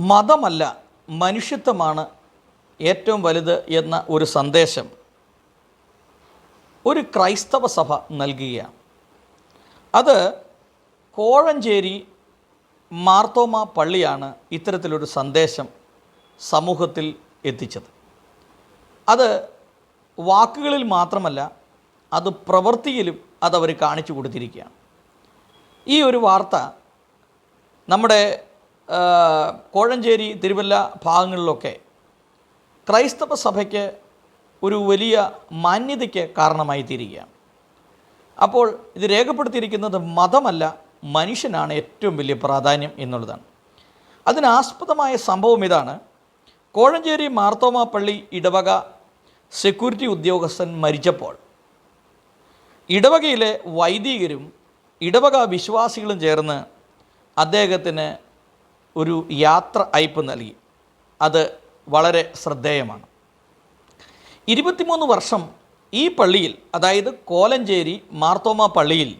മതമല്ല മനുഷ്യത്വമാണ് ഏറ്റവും വലുത് എന്ന ഒരു സന്ദേശം. ഒരു ക്രൈസ്തവ സഭ നൽകുകയാണ്. അത് കോഴഞ്ചേരി മാർത്തോമ പള്ളിയാണ് ഇത്തരത്തിലൊരു സന്ദേശം സമൂഹത്തിൽ എത്തിച്ചത്. അത് വാക്കുകളിൽ മാത്രമല്ല അത് പ്രവൃത്തിയിലും അതവർ കാണിച്ചു കൊടുത്തിരിക്കുകയാണ്. ഈ ഒരു വാർത്ത നമ്മുടെ കോഴഞ്ചേരി തിരുവല്ല ഭാഗങ്ങളിലൊക്കെ ക്രൈസ്തവ സഭയ്ക്ക് ഒരു വലിയ മാന്യതയ്ക്ക് കാരണമായി തീരുകയാണ്. അപ്പോൾ ഇത് രേഖപ്പെടുത്തിയിരിക്കുന്നത് മതമല്ല മനുഷ്യനാണ് ഏറ്റവും വലിയ പ്രാധാന്യം എന്നുള്ളതാണ്. അതിനാസ്പദമായ സംഭവം ഇതാണ്. കോഴഞ്ചേരി മാർത്തോമ പള്ളി ഇടവക സെക്യൂരിറ്റി ഉദ്യോഗസ്ഥൻ മരിച്ചപ്പോൾ ഇടവകയിലെ വൈദികരും ഇടവക വിശ്വാസികളും ചേർന്ന് അദ്ദേഹത്തിന് ഒരു യാത്ര അയപ്പ് നൽകി. അത് വളരെ ശ്രദ്ധേയമാണ്. ഇരുപത്തിമൂന്ന് വർഷം ഈ പള്ളിയിൽ അതായത് കോലഞ്ചേരി മാർത്തോമ പള്ളിയിൽ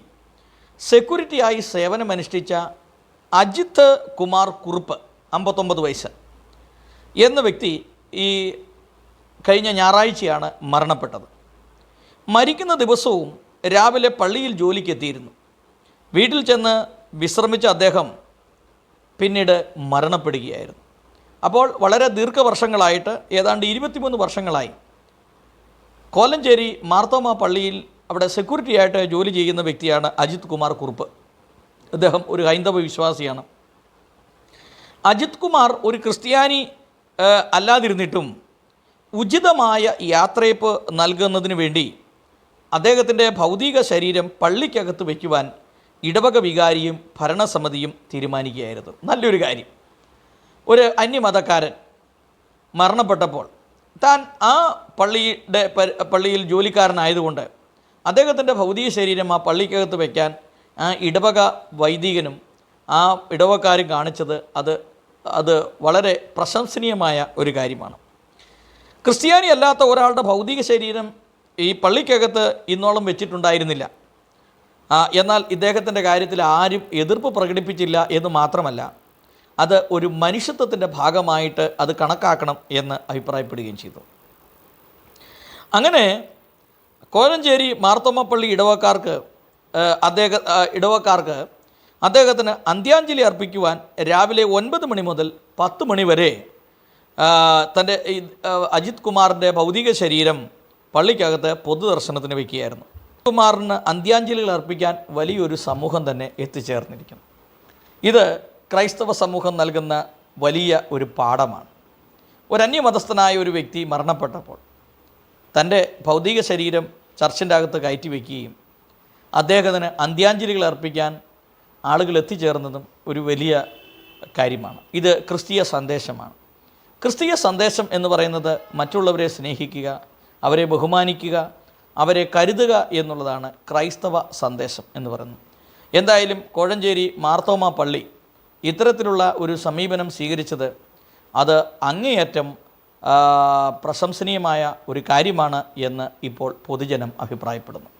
സെക്യൂരിറ്റിയായി സേവനമനുഷ്ഠിച്ച അജിത്ത് കുമാർ കുറുപ്പ് അമ്പത്തൊമ്പത് വയസ്സ് എന്ന വ്യക്തി ഈ കഴിഞ്ഞ ഞായറാഴ്ചയാണ് മരണപ്പെട്ടത്. മരിക്കുന്ന ദിവസവും രാവിലെ പള്ളിയിൽ ജോലിക്കെത്തിയിരുന്നു. വീട്ടിൽ ചെന്ന് വിശ്രമിച്ച അദ്ദേഹം പിന്നീട് മരണപ്പെടുകയായിരുന്നു. അപ്പോൾ വളരെ ദീർഘവർഷങ്ങളായിട്ട് ഏതാണ്ട് ഇരുപത്തിമൂന്ന് വർഷങ്ങളായി കോലഞ്ചേരി മാർത്തോമ പള്ളിയിൽ അവിടെ സെക്യൂരിറ്റി ആയിട്ട് ജോലി ചെയ്യുന്ന വ്യക്തിയാണ് അജിത് കുമാർ കുറുപ്പ്. അദ്ദേഹം ഒരു ഹൈന്ദവ വിശ്വാസിയാണ്. അജിത് കുമാർ ഒരു ക്രിസ്ത്യാനി അല്ലാതിരുന്നിട്ടും ഉചിതമായ യാത്രയപ്പ് നൽകുന്നതിന് വേണ്ടി അദ്ദേഹത്തിന്റെ ഭൗതിക ശരീരം പള്ളിക്കകത്ത് വയ്ക്കുവാൻ ഇടവക വികാരിയും ഭരണസമിതിയും തീരുമാനിക്കുകയായിരുന്നു. നല്ലൊരു കാര്യം. ഒരു അന്യമതക്കാരൻ മരണപ്പെട്ടപ്പോൾ താൻ ആ പള്ളിയുടെ പള്ളിയിൽ ജോലിക്കാരനായതുകൊണ്ട് അദ്ദേഹത്തിന്റെ ഭൗതിക ശരീരം ആ പള്ളിക്കകത്ത് വയ്ക്കാൻ ആ ഇടവക വൈദികനും ആ ഇടവക്കാരും കാണിച്ചത് അത് അത് വളരെ പ്രശംസനീയമായ ഒരു കാര്യമാണ്. ക്രിസ്ത്യാനി അല്ലാത്ത ഒരാളുടെ ഭൗതിക ശരീരം ഈ പള്ളിക്കകത്ത് ഇന്നോളം വെച്ചിട്ടുണ്ടായിരുന്നില്ല. എന്നാൽ ഇദ്ദേഹത്തിന്റെ കാര്യത്തിൽ ആരും എതിർപ്പ് പ്രകടിപ്പിച്ചില്ല എന്ന് മാത്രമല്ല അത് ഒരു മനുഷ്യത്വത്തിന്റെ ഭാഗമായിട്ട് അത് കണക്കാക്കണം എന്ന് അഭിപ്രായപ്പെടുകയും ചെയ്തു. അങ്ങനെ കോലഞ്ചേരി മാർത്തോമപ്പള്ളി ഇടവക്കാർക്ക് അദ്ദേഹ ഇടവക്കാർക്ക് അദ്ദേഹത്തിന് അന്ത്യാഞ്ജലി അർപ്പിക്കുവാൻ രാവിലെ ഒൻപത് മണി മുതൽ പത്ത് മണി വരെ തന്റെ അജിത് കുമാറിന്റെ ഭൗതിക ശരീരം പള്ളിക്കകത്ത് പൊതുദർശനത്തിന് വയ്ക്കുകയായിരുന്നു. കുമാറിന് അന്ത്യാഞ്ജലികൾ അർപ്പിക്കാൻ വലിയൊരു സമൂഹം തന്നെ എത്തിച്ചേർന്നിരിക്കുന്നു. ഇത് ക്രൈസ്തവ സമൂഹം നൽകുന്ന വലിയ ഒരു പാഠമാണ്. ഒരു അന്യമതസ്ഥനായ ഒരു വ്യക്തി മരണപ്പെട്ടപ്പോൾ തന്റെ ഭൗതിക ശരീരം ചർച്ചിന്റെ അകത്ത് കയറ്റി വയ്ക്കുകയും അദ്ദേഹത്തിന് അന്ത്യാഞ്ജലികൾ അർപ്പിക്കാൻ ആളുകൾ എത്തിച്ചേർന്നതും ഒരു വലിയ കാര്യമാണ്. ഇത് ക്രിസ്തീയ സന്ദേശമാണ്. ക്രിസ്തീയ സന്ദേശം എന്ന് പറയുന്നത് മറ്റുള്ളവരെ സ്നേഹിക്കുക അവരെ ബഹുമാനിക്കുക അവരെ കരുതുക എന്നുള്ളതാണ് ക്രൈസ്തവ സന്ദേശം എന്ന് പറയുന്നത്. എന്തായാലും കോഴഞ്ചേരി മാർത്തോമ പള്ളി ഇത്തരത്തിലുള്ള ഒരു സമീപനം സ്വീകരിച്ചത് അത് അങ്ങേയറ്റം പ്രശംസനീയമായ ഒരു കാര്യമാണ് എന്ന് ഇപ്പോൾ പൊതുജനം അഭിപ്രായപ്പെടുന്നു.